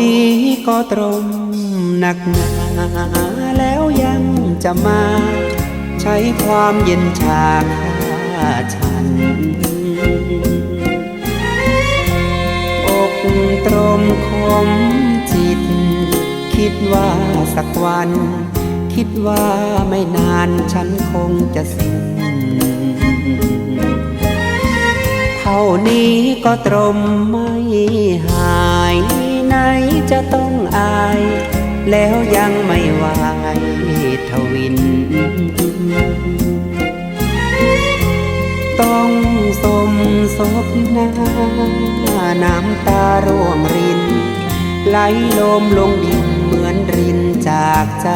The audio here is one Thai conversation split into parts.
นี้ก็ตรงหนักหนาแล้วยังจะมา ใช้ความเย็นชาฆ่าฉัน อกตรมคมจิต คิดว่าสักวัน คิดว่าไม่นานฉันคงจะสิ้นเท่านี้ก็ตรมไม่หาย จะต้องอาย แล้วยังไม่ไหวทวิน ต้องสมศพหน้าน้ำตาร่วงริน ไหลลมลงดินเหมือนรินจากใจ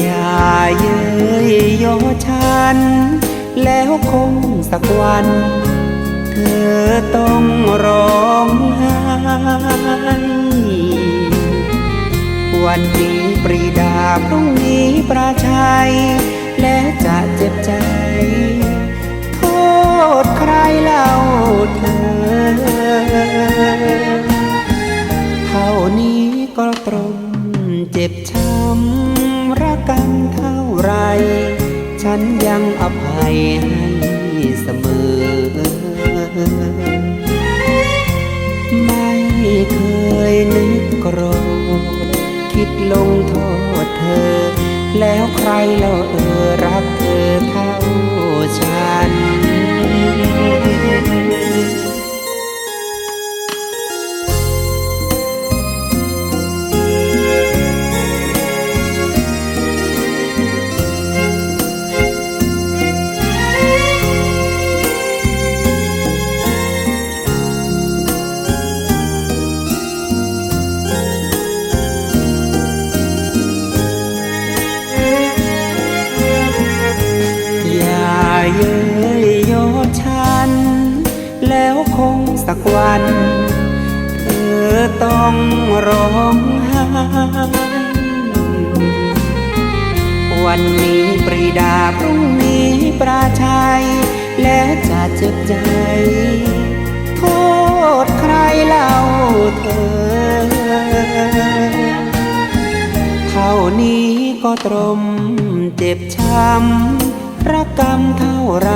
อย่าเย้ยโยฉัน แล้วคงสักวัน อต้องร้องไห้วันนี้ปรีดาพรุ่งนี้ประชัย และจะเจ็บใจ โทษใครเล่าเธอ เท่านี้ก็ตรงเจ็บช้ำระกำเท่าไร ฉันยังอภัยให้เสมอ ไม่เคยนึกกรธคิดลงโทษเธอ แล้วใครเล่าเออรัก อย่าเย้ยโยฉัน แล้วคงสักวัน เธอต้องร้องไห้วันนี้ปรีดาพรุ่งนี้ปราชัย แล้วจะเจ็บใจ โทษใครเล่าเธอ เท่านี้ก็ตรมเจ็บช้ำ ระกรรมเท่าไร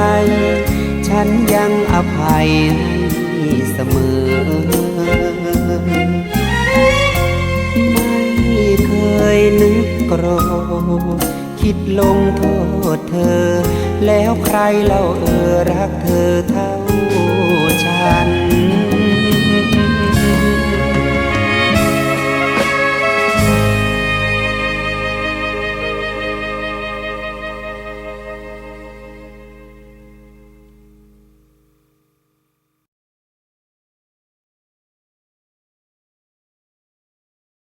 ฉันยังอภัยให้เสมอ ไม่เคยนึกโกรธคิดลงโทษเธอ แล้วใครเล่าเออรักเธอท่า